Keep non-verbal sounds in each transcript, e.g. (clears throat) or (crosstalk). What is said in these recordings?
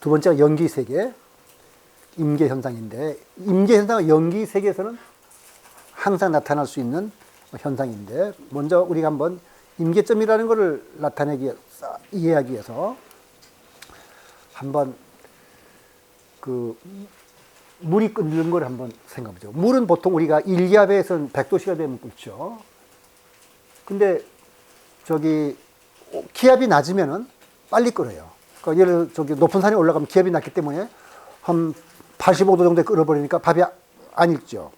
두 번째가 연기 세계, 임계 현상인데 임계 현상은 연기 세계에서는 항상 나타날 수 있는 현상인데 먼저 우리가 한번 임계점이라는 것을 나타내기 이해하기 위해서 한번 그 물이 끓는 걸 한번 생각해 보죠. 물은 보통 우리가 1기압에서는 100도씨가 되면 끓죠. 근데 저기 기압이 낮으면은 빨리 끓어요. 그러니까 예를 저기 높은 산에 올라가면 기압이 낮기 때문에 한 85도 정도에 끓어버리니까 밥이 안 익죠.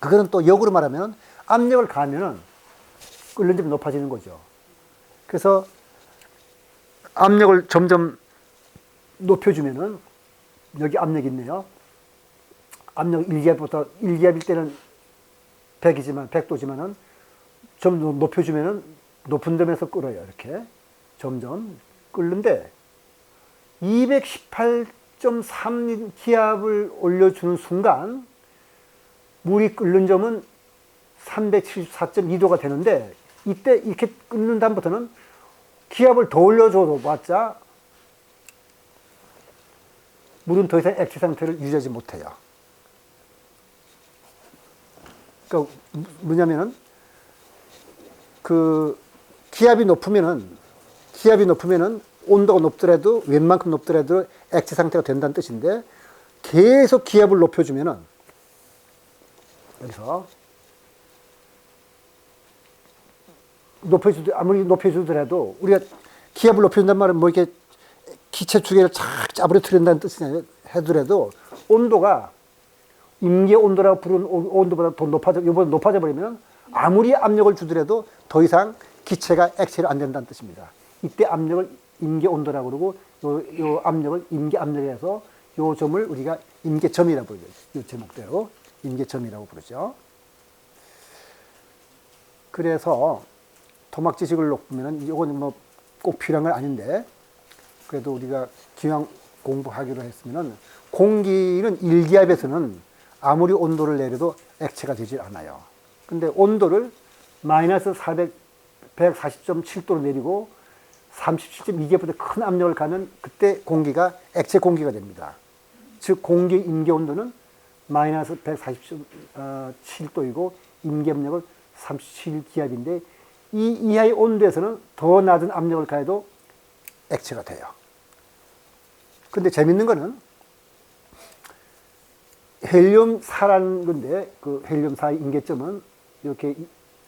그거는 또 역으로 말하면 압력을 가하면은 끓는 점이 높아지는 거죠. 그래서 압력을 점점 높여주면은 여기 압력이 있네요. 압력 1기압부터 1기압일 때는 100이지만 100도지만은 좀 높여주면은 높은 점에서 끓어요. 이렇게 점점 끓는데 218.3 기압을 올려주는 순간 물이 끓는 점은 374.2도가 되는데 이때 이렇게 끓는 다음부터는 기압을 더 올려줘도 봤자 물은 더 이상 액체 상태를 유지하지 못해요. 그러니까 뭐냐면은 그 기압이 높으면은 기압이 높으면은 온도가 높더라도 웬만큼 높더라도 액체 상태가 된다는 뜻인데 계속 기압을 높여주면은 여기서 높여주 아무리 높여주더라도 우리가 기압을 높여준단 말은 뭐 이렇게 기체 두 개를 착 짜부러뜨린다는 뜻이 아니라 해더라도 온도가 임계 온도라고 부르는 온- 온도보다 더 높아져 이보다 높아져 버리면 아무리 압력을 주더라도 더 이상 기체가 액체로 안 된다는 뜻입니다. 이때 압력을 임계 온도라고 그러고 요, 요 압력을 임계 압력에서 요 점을 우리가 임계점이라고 부르죠. 요 제목대로 임계점이라고 부르죠. 그래서 토막 지식을 높으면은 이건 뭐 꼭 필요한 건 아닌데 그래도 우리가 기왕 공부하기로 했으면은 공기는 일기압에서는 아무리 온도를 내려도 액체가 되질 않아요. 근데 온도를 마이너스 400, 140.7도로 내리고 37.2기압보다 큰 압력을 가면 그때 공기가 액체 공기가 됩니다. 즉 공기 임계 온도는 마이너스 140.7도이고 임계 압력은 37기압인데 이 이하의 온도에서는 더 낮은 압력을 가해도 액체가 돼요. 근데 재밌는 거는 헬륨 4라는 건데 그 헬륨 4의 임계점은 이렇게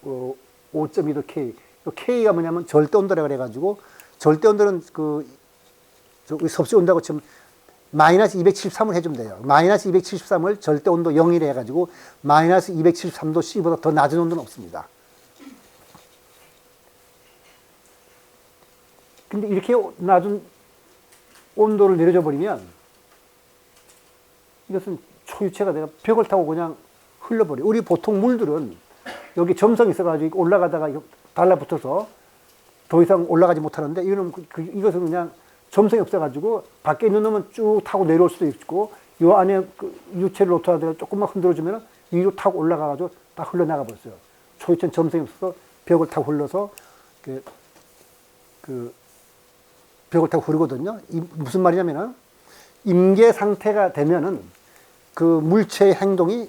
어, 5.2도 K. 그 K가 뭐냐면 절대 온도라 그래 가지고 절대 온도는 그 섭씨 온도하고 지금 마이너스 273을 해주면 돼요. 마이너스 273을 절대 온도 0이라 해가지고 마이너스 273도 C보다 더 낮은 온도는 없습니다. 근데 이렇게 낮은 온도를 내려줘 버리면 이것은 초유체가 내가 벽을 타고 그냥 흘러버려. 우리 보통 물들은 여기 점성이 있어가지고 올라가다가 달라붙어서 더 이상 올라가지 못하는데 이거는 그, 그- 이것은 그냥 점성이 없어가지고 밖에 있는 놈은 쭉 타고 내려올 수도 있고 요 안에 그 유체를 놓다가 조금만 흔들어주면 위로 타고 올라가가지고 딱 흘러나가 버렸어요. 초유체는 점성이 없어서 벽을 타고 흘러서 그, 그 벽을 타고 흐르거든요. 이, 무슨 말이냐면은 임계 상태가 되면은 그 물체의 행동이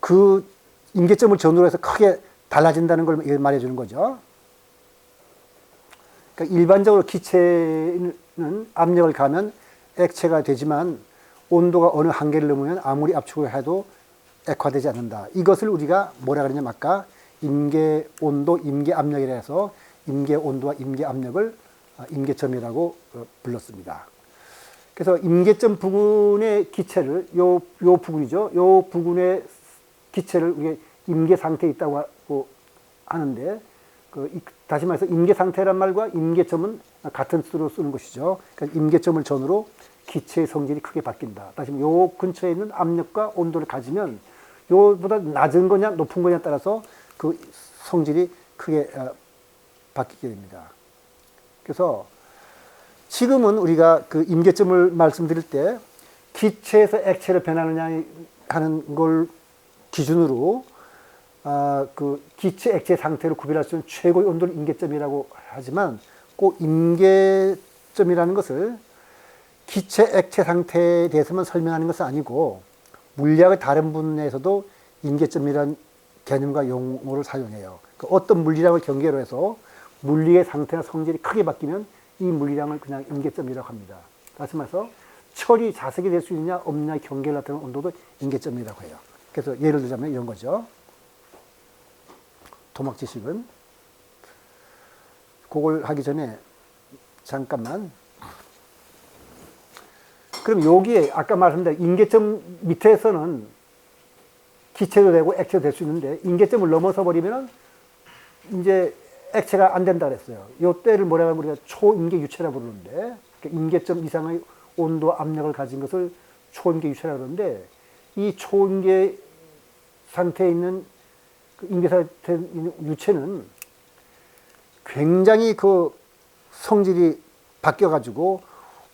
그 임계점을 전후로 해서 크게 달라진다는 걸 말해 주는 거죠. 그러니까 일반적으로 기체는 압력을 가면 액체가 되지만 온도가 어느 한계를 넘으면 아무리 압축을 해도 액화되지 않는다. 이것을 우리가 뭐라 그러냐면 아까 임계 온도, 임계 압력이라 해서 임계 온도와 임계 압력을 아, 임계점이라고 어, 불렀습니다. 그래서 임계점 부근의 기체를 요, 요 부근이죠. 요 부근의 기체를 우리가 임계 상태에 있다고 하는데 그 이- 다시 말해서 임계 상태란 말과 임계점은 같은 수로 쓰는 것이죠. 그러니까 임계점을 전후로 기체의 성질이 크게 바뀐다. 다시 요 근처에 있는 압력과 온도를 가지면 요보다 낮은 거냐 높은 거냐에 따라서 그 성질이 크게 어, 바뀌게 됩니다. 그래서 지금은 우리가 그 임계점을 말씀드릴 때 기체에서 액체로 변하느냐 하는 걸 기준으로 아, 그 기체 액체 상태를 구별할 수 있는 최고의 온도를 임계점이라고 하지만 꼭 임계점이라는 것을 기체, 액체 상태에 대해서만 설명하는 것은 아니고 물리학의 다른 분야에서도 인계점이라는 개념과 용어를 사용해요. 그 어떤 물리량을 경계로 해서 물리의 상태나 성질이 크게 바뀌면 이 물리량을 그냥 인계점이라고 합니다. 다시 말해서 철이 자석이 될 수 있느냐 없느냐 경계를 나타내는 온도도 인계점이라고 해요. 그래서 예를 들자면 이런 거죠. 도막 지식은 그걸 하기 전에 잠깐만 그럼 여기에 아까 말씀드린 인계점 밑에서는 기체도 되고 액체도 될 수 있는데 인계점을 넘어서 버리면은 이제 액체가 안 된다 그랬어요. 요 때를 뭐라고 하면 우리가 초인계 유체라 부르는데 그러니까 인계점 이상의 온도 압력을 가진 것을 초인계 유체라 그러는데 이 초인계 상태에 있는 그 인계 상태에 있는 유체는 굉장히 그 성질이 바뀌어 가지고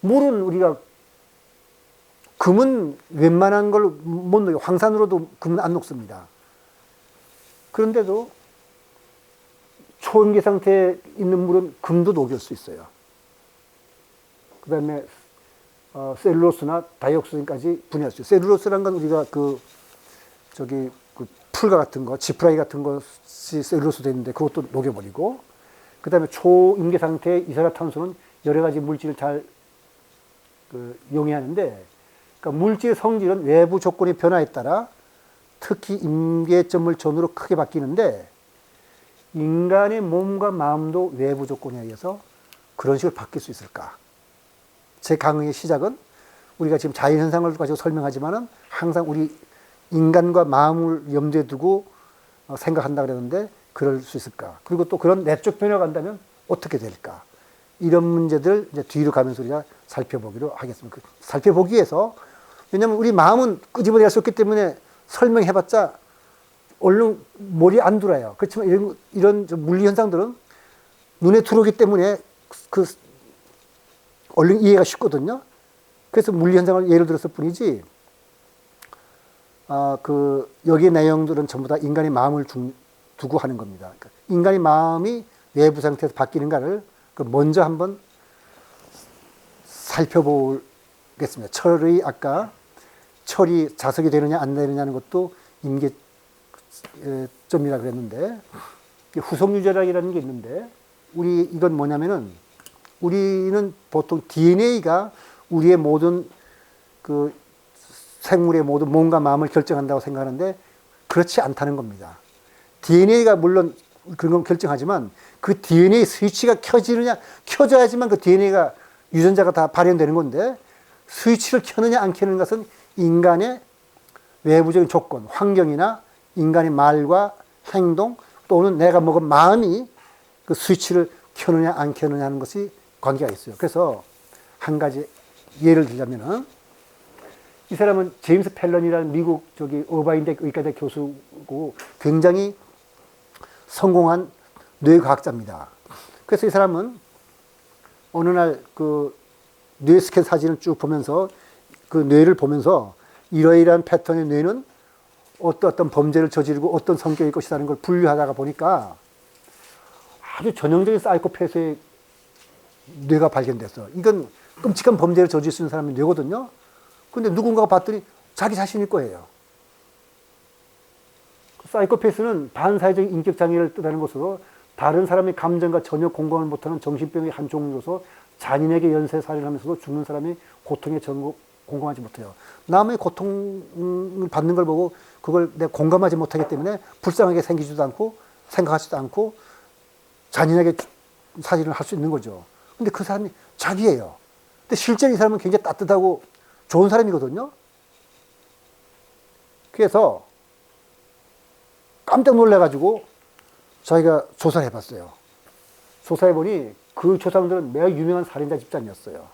물은 우리가 금은 웬만한 걸 못 녹여 황산으로도 금은 안 녹습니다. 그런데도 초인계 상태에 있는 물은 금도 녹일 수 있어요. 그 다음에 어, 셀룰로스나 다이옥시진까지 분해할 수 있어요. 셀룰로스란 건 우리가 그 저기 그 풀과 같은 거, 지프라이 같은 것이 셀룰로스 되는데 그것도 녹여버리고 그 다음에 초인계 상태의 이산화탄소는 여러 가지 물질을 잘 그, 용해하는데 그러니까 물질 성질은 외부 조건의 변화에 따라 특히 임계점을 전후로 크게 바뀌는데 인간의 몸과 마음도 외부 조건에 의해서 그런 식으로 바뀔 수 있을까? 제 강의의 시작은 우리가 지금 자연현상을 가지고 설명하지만은 항상 우리 인간과 마음을 염두에 두고 어, 생각한다 그랬는데 그럴 수 있을까? 그리고 또 그런 내적 변화가 간다면 어떻게 될까? 이런 문제들 이제 뒤로 가면서 우리가 살펴보기로 하겠습니다. 그 살펴보기 위해서 왜냐하면 우리 마음은 끄집어낼 수 없기 때문에 설명해봤자 얼른 머리 안 들어요. 그렇지만 이런, 이런 좀 물리 현상들은 눈에 들어오기 때문에 그 얼른 이해가 쉽거든요. 그래서 물리 현상을 예를 들었을 뿐이지, 아, 그, 여기 내용들은 전부 다 인간의 마음을 중, 두고 하는 겁니다. 그러니까 인간의 마음이 외부 상태에서 바뀌는가를 그 먼저 한번 살펴보겠습니다. 철의 아까 철이 자석이 되느냐 안 되느냐는 것도 임계점이라 그랬는데 후속 유전학이라는 게 있는데 우리 이건 뭐냐면은 우리는 보통 DNA가 우리의 모든 그 생물의 모든 몸과 마음을 결정한다고 생각하는데 그렇지 않다는 겁니다. DNA가 물론 그런 건 결정하지만 그 DNA 스위치가 켜지느냐 켜져야지만 그 DNA가 유전자가 다 발현되는 건데 스위치를 켜느냐 안 켜는 것은 인간의 외부적인 조건, 환경이나 인간의 말과 행동 또는 내가 먹은 마음이 그 스위치를 켜느냐 안 켜느냐 하는 것이 관계가 있어요. 그래서 한 가지 예를 들자면은 이 사람은 제임스 펠런이라는 미국 저기 어바인대 의과대 교수고 굉장히 성공한 뇌과학자입니다. 그래서 이 사람은 어느 날 그 뇌 스캔 사진을 쭉 보면서 그 뇌를 보면서 이러이러한 패턴의 뇌는 어떤 어떤 범죄를 저지르고 어떤 성격일 것이라는 걸 분류하다가 보니까 아주 전형적인 사이코패스의 뇌가 발견됐어. 이건 끔찍한 범죄를 저질 수 있는 사람의 뇌거든요. 근데 누군가가 봤더니 자기 자신일 거예요. 사이코패스는 반사회적인 인격 장애를 뜻하는 것으로 다른 사람의 감정과 전혀 공감을 못하는 정신병의 한 종류로서 잔인하게 연쇄 살인을 하면서도 죽는 사람이 고통에 전 공감하지 못해요. 남의 고통을 받는 걸 보고 그걸 내가 공감하지 못하기 때문에 불쌍하게 생기지도 않고 생각하지도 않고 잔인하게 사진을 할 수 있는 거죠. 근데 그 사람이 자기예요. 근데 실제로 이 사람은 굉장히 따뜻하고 좋은 사람이거든요. 그래서 깜짝 놀래가지고 저희가 조사를 해봤어요. 조사해보니 그 조사원들은 매우 유명한 살인자 집단이었어요.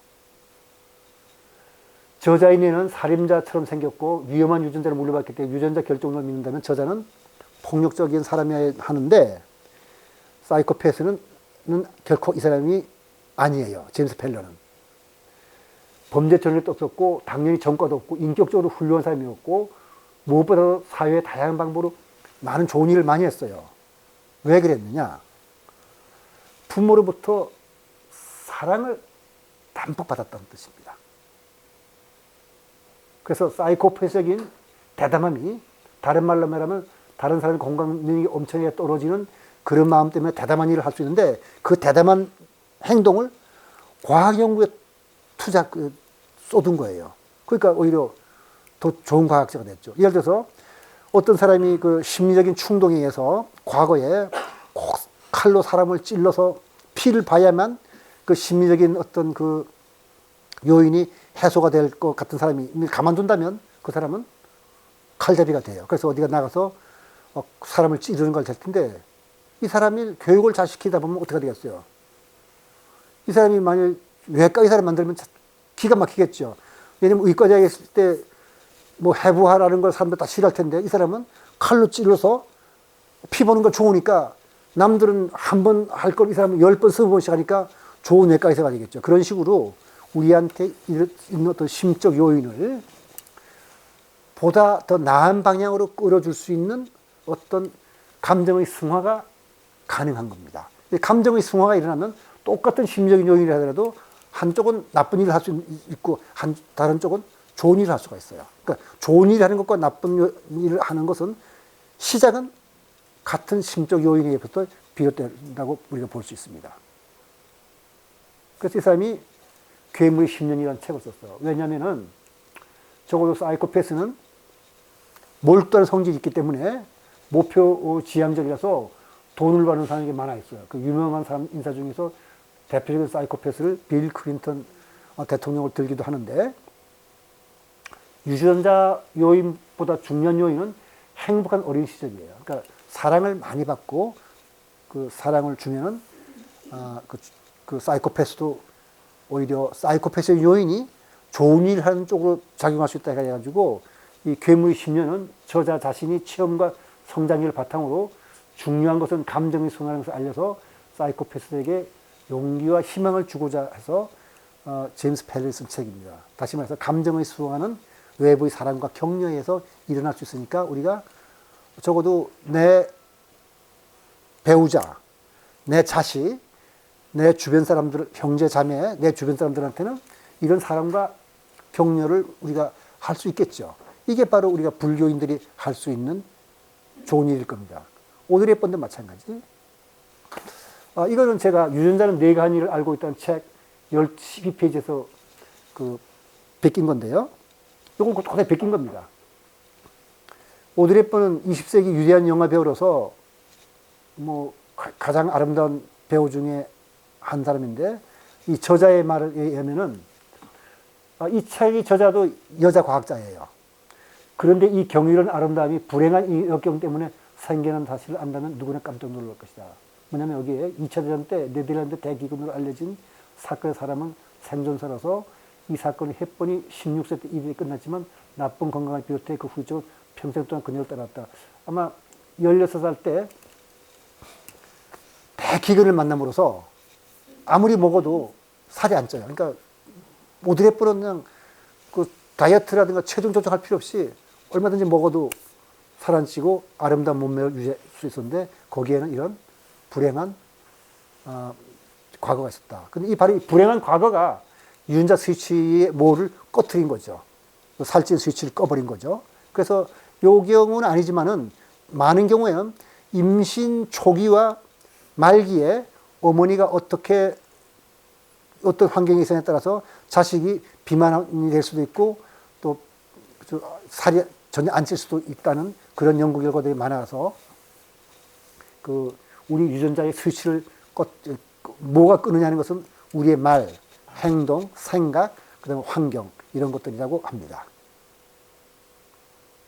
저자인에는 살인자처럼 생겼고 위험한 유전자를 물려받기 때문에 유전자 결정을 믿는다면 저자는 폭력적인 사람이어야 하는데 사이코패스는 결코 이 사람이 아니에요. 제임스 펠러는. 범죄 전력도 없었고 당연히 전과도 없고 인격적으로 훌륭한 사람이었고 무엇보다도 사회의 다양한 방법으로 많은 좋은 일을 많이 했어요. 왜 그랬느냐? 부모로부터 사랑을 담뿍 받았다는 뜻입니다. 그래서 사이코패스적인 대담함이 다른 말로 말하면 다른 사람의 공감 능력이 엄청나게 떨어지는 그런 마음 때문에 대담한 일을 할 수 있는데 그 대담한 행동을 과학 연구에 투자 그, 쏟은 거예요. 그러니까 오히려 더 좋은 과학자가 됐죠. 예를 들어서 어떤 사람이 그 심리적인 충동에 의해서 과거에 꼭 칼로 사람을 찔러서 피를 봐야만 그 심리적인 어떤 그 요인이 해소가 될 것 같은 사람이 가만둔다면 그 사람은 칼잡이가 돼요. 그래서 어디가 나가서 어, 사람을 찌르는 걸 될 텐데 이 사람이 교육을 잘 시키다 보면 어떻게 되겠어요? 이 사람이 만약 외과 의사를 만들면 자- 기가 막히겠죠. 왜냐면 의과대학에 있을 때 뭐 해부하라는 걸 사람들 다 싫어할 텐데 이 사람은 칼로 찔러서 피 보는 거 좋으니까 남들은 한 번 할 걸 이 사람은 열 번, 스무 번씩 하니까 좋은 외과 의사가 되겠죠. 그런 식으로 우리한테 있는 어떤 심적 요인을 보다 더 나은 방향으로 끌어줄 수 있는 어떤 감정의 승화가 가능한 겁니다. 이 감정의 승화가 일어나면 똑같은 심리적인 요인이 하더라도 한쪽은 나쁜 일을 할 수 있고 한 다른 쪽은 좋은 일을 할 수가 있어요. 그러니까 좋은 일을 하는 것과 나쁜 요- 일을 하는 것은 시작은 같은 심적 요인에부터 비롯된다고 우리가 볼 수 있습니다. 그래서 이 사람이 괴물의 10년이라는 책을 썼어요. 왜냐하면은 적어도 사이코패스는 몰두한 성질이 있기 때문에 목표 지향적이라서 돈을 받는 사람이 많아 있어요. 그 유명한 사람 인사 중에서 대표적인 사이코패스를 빌 클린턴 어, 대통령을 들기도 하는데 유전자 요인보다 중요한 요인은 행복한 어린 시절이에요. 그러니까 사랑을 많이 받고 그 사랑을 주면은 아, 그, 그 사이코패스도 오히려 사이코패스의 요인이 좋은 일 하는 쪽으로 작용할 수 있다 해가지고 이 괴물의 10년은 저자 자신이 체험과 성장기를 바탕으로 중요한 것은 감정의 순환하는 것을 알려서 사이코패스에게 용기와 희망을 주고자 해서 어, 제임스 펠리 쓴 책입니다. 다시 말해서 감정의 수용하는 외부의 사랑과 격려에서 일어날 수 있으니까 우리가 적어도 내 배우자, 내 자식, 내 주변 사람들, 형제, 자매, 내 주변 사람들한테는 이런 사랑과 격려를 우리가 할 수 있겠죠. 이게 바로 우리가 불교인들이 할 수 있는 좋은 일일 겁니다. 오드리 헵번도 마찬가지. 아, 이거는 제가 유전자는 내가 한 일을 알고 있다는 책 12페이지에서 그 베낀 건데요. 이건 그대로 베낀 겁니다. 헵번은 20세기 유대한 영화 배우로서 뭐 가- 가장 아름다운 배우 중에 한 사람인데 이 저자의 말에 의하면은 아, 이 책의 저자도 여자 과학자예요. 그런데 이 경이로운 아름다움이 불행한 이 역경 때문에 생겨난 사실을 안다면 누구나 깜짝 놀랄 것이다. 뭐냐면 여기에 2차 대전 때 네덜란드 대기근으로 알려진 사건의 사람은 생존자라서 이 사건의 해번이 16세 때 일이 끝났지만 나쁜 건강을 비롯해 그 후적으로 평생 동안 그녀를 따랐다. 아마 16살 때 대기근을 만남으로써 아무리 먹어도 살이 안 쪄요. 그러니까 헵번은 그냥 그 다이어트라든가 체중 조정할 필요 없이 얼마든지 먹어도 살 안 찌고 아름다운 몸매를 유지할 수 있었는데 거기에는 이런 불행한 어, 과거가 있었다. 근데 이 바로 이 불행한 과거가 유전자 스위치의 모를 꺼트린 거죠. 그 살찐 스위치를 꺼버린 거죠. 그래서 요 경우는 아니지만은 많은 경우에는 임신 초기와 말기에 어머니가 어떻게 어떤 환경이 있느냐에 따라서 자식이 비만이 될 수도 있고 또저 살이 전혀 안 찔 수도 있다는 그런 연구 결과들이 많아서 그 우리 유전자의 스위치를 꺼, 뭐가 끄느냐는 것은 우리의 말, 행동, 생각, 그 다음에 환경 이런 것들이라고 합니다.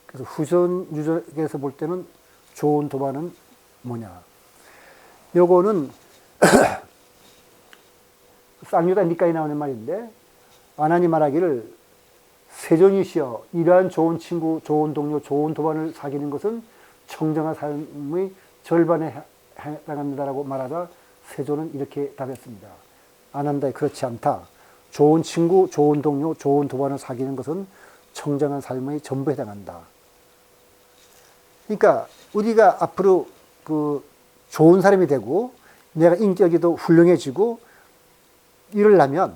그래서 후전 유전에서 볼 때는 좋은 도반은 뭐냐? 요거는 (clears throat) 쌍유다 니까에 나오는 말인데 아나니 말하기를 세존이시여 이러한 좋은 친구, 좋은 동료, 좋은 도반을 사귀는 것은 청정한 삶의 절반에 해당합니다라고 말하자 세존은 이렇게 답했습니다. 아난다에 그렇지 않다. 좋은 친구, 좋은 동료, 좋은 도반을 사귀는 것은 청정한 삶의 전부에 해당한다. 그러니까 우리가 앞으로 그 좋은 사람이 되고 내가 인격이 더 훌륭해지고 이러려면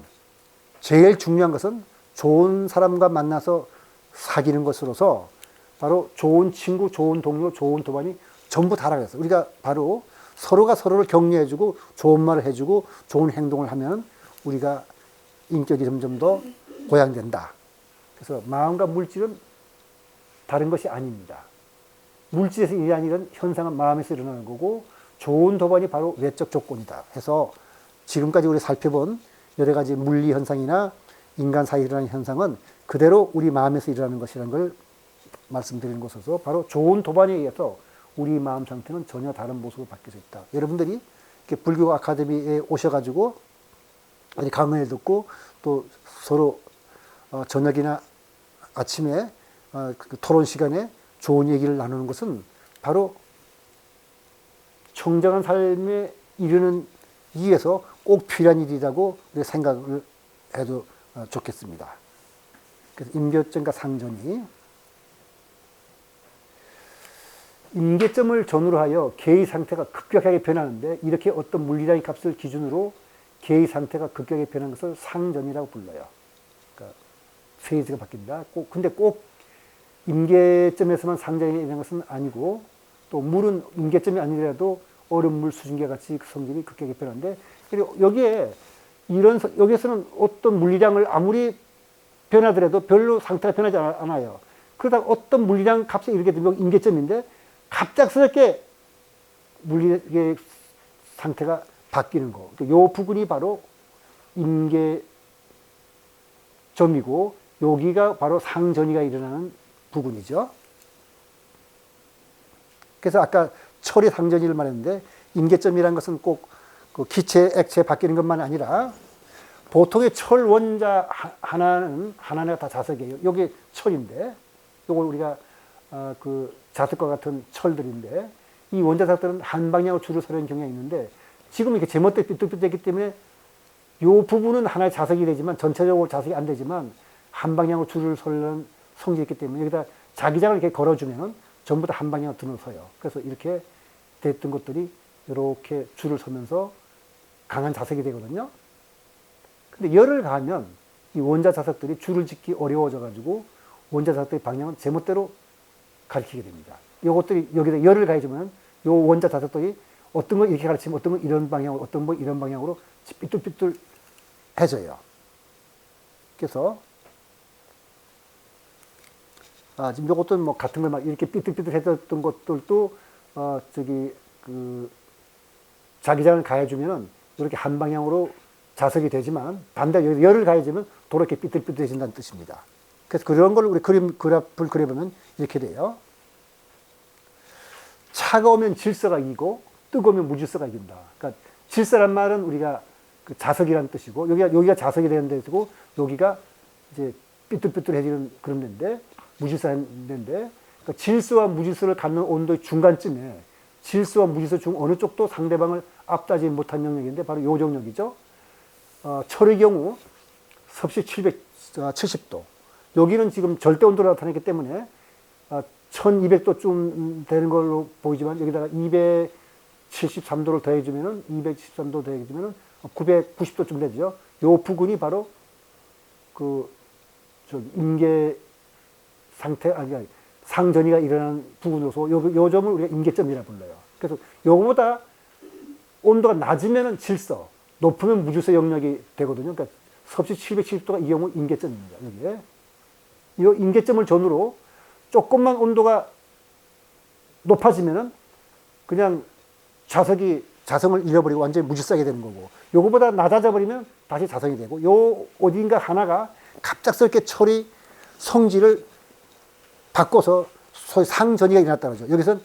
제일 중요한 것은 좋은 사람과 만나서 사귀는 것으로서 바로 좋은 친구, 좋은 동료, 좋은 도반이 전부 다라고 했어요. 우리가 바로 서로가 서로를 격려해주고 좋은 말을 해주고 좋은 행동을 하면 우리가 인격이 점점 더 고양된다. 그래서 마음과 물질은 다른 것이 아닙니다. 물질에서 일어나는 일은 현상은 마음에서 일어나는 거고 좋은 도반이 바로 외적 조건이다. 해서 지금까지 우리 살펴본 여러 가지 물리 현상이나 인간 사이에 일어나는 현상은 그대로 우리 마음에서 일어나는 것이라는 걸 말씀드리는 것으로서 바로 좋은 도반에 의해서 우리 마음 상태는 전혀 다른 모습으로 바뀌어져 있다. 여러분들이 이렇게 불교 아카데미에 오셔가지고 강연을 듣고 또 서로 어, 저녁이나 아침에 어, 그 토론 시간에 좋은 얘기를 나누는 것은 바로 청정한 삶에 이르는 위해서 꼭 필요한 일이라고 생각을 해도 어, 좋겠습니다. 그래서 임계점과 상전이 임계점을 전후로 하여 개의 상태가 급격하게 변하는데 이렇게 어떤 물리적인 값을 기준으로 개의 상태가 급격하게 변하는 것을 상전이라고 불러요. 그러니까 페이즈가 바뀐다. 꼭 근데 꼭 임계점에서만 상전이 되는 것은 아니고 또 물은 임계점이 아니더라도 얼음물 수증기 같이 그 성질이 급격하게 변하는데 그리고 여기에 이런 서- 여기서는 어떤 물리량을 아무리 변하더라도 별로 상태가 변하지 않아- 않아요. 그러다가 어떤 물리량 값에 이르게 되면 임계점인데 갑작스럽게 물리의 상태가 바뀌는 거. 그요 부분이 바로 임계점이고 여기가 바로 상전이가 일어나는 부분이죠. 그래서 아까 철이 상전이를 말했는데 임계점이라는 것은 꼭 그 기체, 액체 바뀌는 것만 아니라 보통의 철 원자 하- 하나는 하나가 다 자석이에요. 여기 철인데 요걸 우리가 어, 그 자석과 같은 철들인데 이 원자 자석들은 한 방향으로 줄을 서는 경향이 있는데 지금 이렇게 제멋대로 삐뚤삐뚤했기 때문에 요 부분은 하나의 자석이 되지만 전체적으로 자석이 안 되지만 한 방향으로 줄을 서는 성질이 있기 때문에 여기다 자기장을 이렇게 걸어주면은 전부 다 한 방향으로 등을 서요. 그래서 이렇게 됐던 것들이 이렇게 줄을 서면서 강한 자석이 되거든요. 근데 열을 가하면 이 원자 자석들이 줄을 짓기 어려워져 가지고 원자 자석들의 방향은 제멋대로 가리키게 됩니다. 요것들이 여기다 열을 가해주면 요 원자 자석들이 어떤 건 이렇게 가르치면 어떤 건 이런 방향으로 어떤 건 이런 방향으로 삐뚤삐뚤 해져요. 그래서 아, 지금 요것도 뭐 같은 걸 막 이렇게 삐뚤삐뚤 했던 것들도 어, 저기 그 자기장을 가해주면은 이렇게 한 방향으로 자석이 되지만 반대 열을 가해주면 도렇게 삐뚤삐뚤해진다는 뜻입니다. 그래서 그런 걸 우리 그림 그래프를 그려보면 이렇게 돼요. 차가우면 질서가 이기고 뜨거우면 무질서가 이긴다. 그러니까 질서란 말은 우리가 그 자석이라는 뜻이고 여기가 여기가 자석이 되는 데고 여기가 이제 삐뚤삐뚤해지는 그런 데인데 무질서한 데인데 그러니까 질서와 무질서를 갖는 온도의 중간쯤에 질서와 무질서 중 어느 쪽도 상대방을 앞다지 못한 영역인데 바로 요 정역이죠. 어, 철의 경우 섭씨 770도. 여기는 지금 절대 온도로 나타나기 때문에 어, 1200도쯤 되는 걸로 보이지만 여기다가 273도를 더해주면은 273도 더해주면은 990도쯤 되죠. 요 부근이 바로 그, 저, 임계 상태, 아니, 아니, 상전이가 일어나는 부분으로서 요, 요 점을 우리가 임계점이라 불러요. 그래서 요거보다 온도가 낮으면은 질서, 높으면 무질서 영역이 되거든요. 그러니까 섭씨 770도가 이 경우 임계점입니다. 여기에. 이 임계점을 전후로 조금만 온도가 높아지면은 그냥 자석이 자성을 잃어버리고 완전히 무질서하게 되는 거고 요거보다 낮아져 버리면 다시 자성이 되고 요 어딘가 하나가 갑작스럽게 철이 성질을 바꿔서 소위 상전이가 일어났다는 거죠. 여기선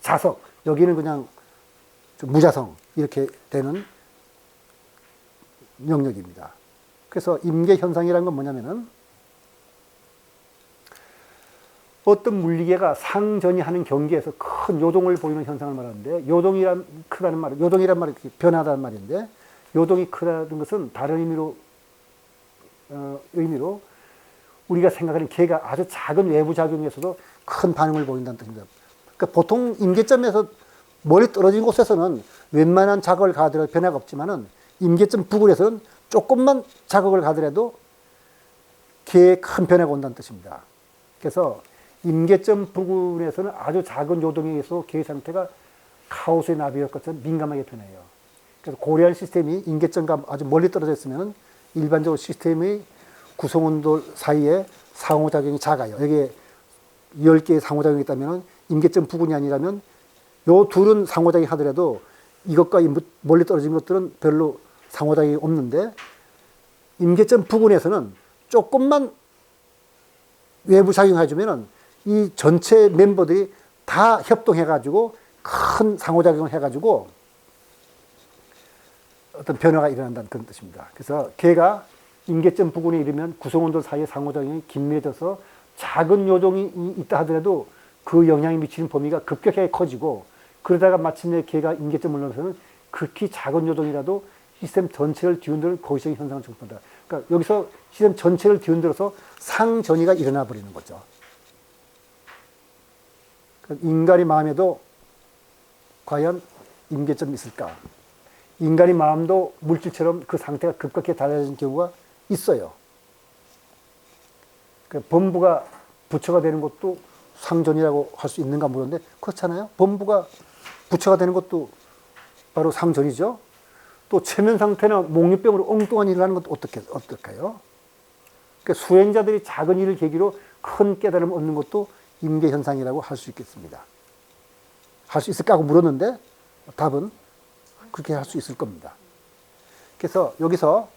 자석, 여기는 그냥 좀 무자성 이렇게 되는 영역입니다. 그래서 임계 현상이라는 건 뭐냐면은 어떤 물리계가 상전이 하는 경계에서 큰 요동을 보이는 현상을 말하는데 요동이란 크다는 말, 요동이란 말이 변하다는 말인데 요동이 크다는 것은 다른 의미로 어, 의미로 우리가 생각하는 개가 아주 작은 외부 작용에서도 큰 반응을 보인다는 뜻입니다. 그러니까 보통 임계점에서 멀리 떨어진 곳에서는 웬만한 자극을 가하더라도 변화가 없지만은 임계점 부근에서는 조금만 자극을 가더라도 개에 큰 변화가 온다는 뜻입니다. 그래서 임계점 부근에서는 아주 작은 요동에 의해서 개의 상태가 카오스의 나비였 것처럼 민감하게 변해요. 그래서 고리알 시스템이 임계점과 아주 멀리 떨어져 있으면 일반적으로 시스템의 구성원들 사이에 상호작용이 작아요. 여기에 10개의 상호작용이 있다면 임계점 부근이 아니라면 요 둘은 상호작용이 하더라도 이것과 이 멀리 떨어진 것들은 별로 상호작용이 없는데 임계점 부근에서는 조금만 외부 작용해주면은 이 전체 멤버들이 다 협동해가지고 큰 상호작용을 해가지고 어떤 변화가 일어난다는 그런 뜻입니다. 그래서 개가 임계점 부근에 이르면 구성원들 사이의 상호작용이 긴밀해져서 작은 요동이 이- 있다 하더라도 그 영향이 미치는 범위가 급격하게 커지고 그러다가 마침내 개가 임계점을 넘어서는 극히 작은 요동이라도 시스템 전체를 뒤흔드는 거시적인 현상을 적는다. 그러니까 여기서 시스템 전체를 뒤흔들어서 상전이가 일어나 버리는 거죠. 인간의 마음에도 과연 임계점이 있을까? 인간의 마음도 물질처럼 그 상태가 급격히 달라지는 경우가 있어요. 그 범부가 부처가 되는 것도 상전이라고 할 수 있는가 물었는데 그렇잖아요. 범부가 부처가 되는 것도 바로 상전이죠. 또 체면 상태나 목류병으로 엉뚱한 일을 하는 것도 어떻게 어떨까요? 그러니까 수행자들이 작은 일을 계기로 큰 깨달음을 얻는 것도 임계 현상이라고 할 수 있겠습니다. 할 수 있을까 하고 물었는데 답은 그렇게 할 수 있을 겁니다. 그래서 여기서